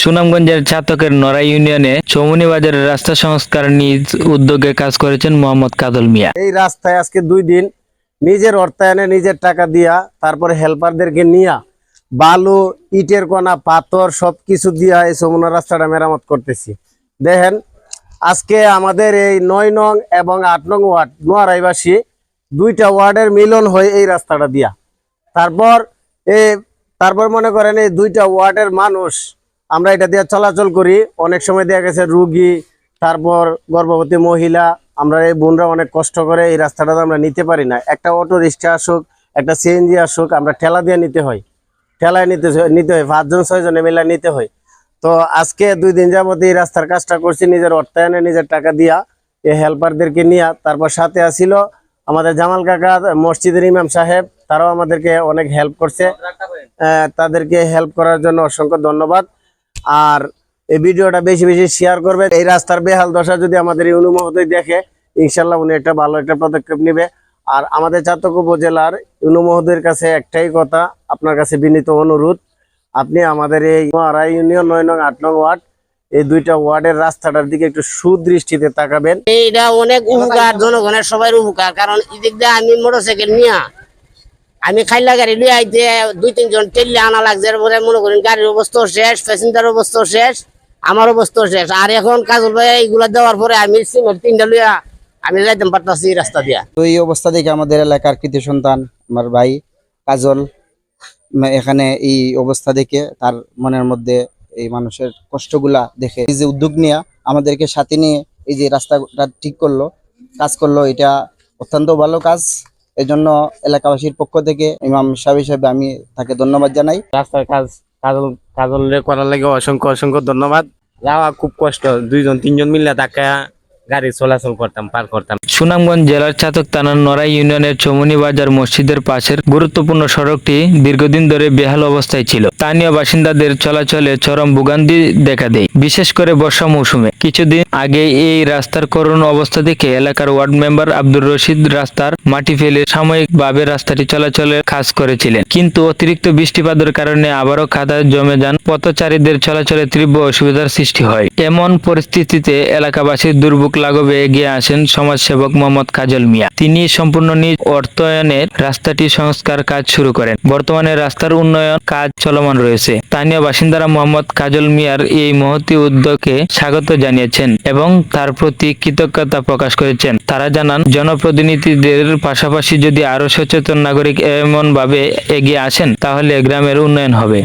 সুনামগঞ্জের চাতকের নড়াই ইউনিয়নে চৌমুনি বাজারের রাস্তা সংস্কার নিজ উদ্যোগে কাজ করেছেন মোহাম্মদ কাদল মিয়া। এই রাস্তায় আজকে দুই দিন নিজের অর্থায়নে নিজের টাকা দিয়া, তারপরে হেল্পারদেরকে নিয়া বালু, ইটের কণা, পাথর সব কিছু দিয়া এই যমুনা রাস্তাটা মেরামত করতেছি। দেখেন, আজকে আমাদের এই নয় নং এবং আট নং ওয়ার্ড নোয়ারাইবাসী দুইটা ওয়ার্ডের মিলন হয়ে এই রাস্তাটা দিয়া। তারপর এ, তারপর মনে করেন এই দুইটা ওয়ার্ডের মানুষ আমরা এটা দিয়ে চলাচল করি। অনেক সময় দেখা গেছে রুগী, তারপর গর্ভবতী মহিলা, আমরা এই বোনরা অনেক কষ্ট করে এই রাস্তাটা আমরা নিতে পারি না। একটা অটো রিক্সা আসুক, একটা সিএনজি আসুক, আমরা ঠেলা দিয়ে নিতে হয়। ঠেলায় নিতে নিতে হয়, পাঁচজন, ছয়জনে মিলে নিতে হয়। তো আজকে দুই দিন যাবত এই রাস্তার কাজটা করছি, নিজের অর্থায়নে নিজের টাকা দিয়া এই হেল্পারদেরকে নিয়া। তারপর সাথে আসিল আমাদের জামাল কাকা, মসজিদের ইমাম সাহেব, তারাও আমাদেরকে অনেক হেল্প করছে। তাদেরকে হেল্প করার জন্য অসংখ্য ধন্যবাদ। আর এই ভিডিওটা বেশি বেশি শেয়ার করবে। এই রাস্তার বেহাল দশা যদি আমাদের এই অনুমহোদয় দেখে, ইনশাল্লাহ উনি একটা ভালো একটা পদক্ষেপ নেবে। আর আমাদের চাতক উপজেলার ইউনু মহোদয়ের কাছে একটাই কথা, আপনার কাছে বিনীত অনুরোধ, আপনি আমাদের এই মহারাই ইউনিয়ন নয় নং আট নং ওয়ার্ড, এই দুইটা ওয়ার্ডের রাস্তাটার দিকে একটু সুদৃষ্টিতে তাকাবেন। এইটা অনেক উপকার, জনগণের সবাই উপকার, কারণ এদিক দিয়ে আমি মোটরসাইকেল নিয়া আমি খাইলা গাড়ি লিয়ে আইতে দুই, তিনজন টেললে আনা লাগছে এরপরে মনে করেন গাড়ির অবস্থা শেষ প্যাসেঞ্জার অবস্থা শেষ, আমার অবস্থা শেষ। আর এখন কাজল ভাই এইগুলা দেওয়ার পরে আমি সিমেন্ট তিনটা লইয়া আমি যাইতে পারতাছি রাস্তা দিয়া। তো এই অবস্থা দেখে আমাদের এলাকার কৃতি সন্তান, আমার ভাই কাজল এখানে এই অবস্থা দেখে তার মনের মধ্যে এই মানুষের কষ্টগুলা দেখে এই যে উদ্যোগ নিয়ে আমাদেরকে সাথে নিয়ে এই যে রাস্তাটা ঠিক করল, কাজ করল, এটা অত্যন্ত ভালো কাজ। এজন্য এলাকাবাসীর পক্ষ থেকে ইমাম সাহেব হিসেবে আমি তাকে ধন্যবাদ জানাই। রাস্তার কাজ, কাজল কাজল করার লাগে অসংখ্য অসংখ্য ধন্যবাদ। যাওয়া খুব কষ্ট, দুইজন, তিনজন মিললে তাকে গাড়ি চলাচল করতাম, পার করতাম। সুনামগঞ্জ জেলার চাতক থানার নড়াই ইউনিয়নের চৌমুনি বাজার মসজিদের পাশের গুরুত্বপূর্ণ সড়কটি দীর্ঘদিন ধরে বেহাল অবস্থায় ছিল। স্থানীয় বাসিন্দাদের চলাচলে চরম ভোগান্তি দেখা দেয়, বিশেষ করে বর্ষা মৌসুমে। কিছুদিন আগে এই রাস্তার করুণ অবস্থা দেখে এলাকার ওয়ার্ড মেম্বার আব্দুর রশিদ রাস্তার মাটি ফেলে সাময়িকভাবে রাস্তাটি চলাচলের কাজ করেছিলেন। কিন্তু অতিরিক্ত বৃষ্টিপাতের কারণে আবারও কাদা জমে যান, পথচারীদের চলাচলে তীব্র অসুবিধার সৃষ্টি হয়। এমন পরিস্থিতিতে এলাকাবাসীর দুর্ভোগ লাঘবে এগিয়ে আসেন সমাজসেবক মোহাম্মদ কাজল মিয়া। তিনি সম্পূর্ণ নিজ অর্থায়নের রাস্তাটি সংস্কার কাজ শুরু করেন। বর্তমানে রাস্তার উন্নয়ন কাজ চলমান রয়েছে। স্থানীয় বাসিন্দারা মোহাম্মদ কাজল মিয়ার এই মহতি উদ্যোগকে স্বাগত জানিয়েছেন এবং তার প্রতি কৃতজ্ঞতা প্রকাশ করেছেন। তারা জানান, জনপ্রতিনিধিদের পাশাপাশি যদি আরও সচেতন নাগরিক এমন ভাবে এগিয়ে আসেন, তাহলে গ্রামের উন্নয়ন হবে।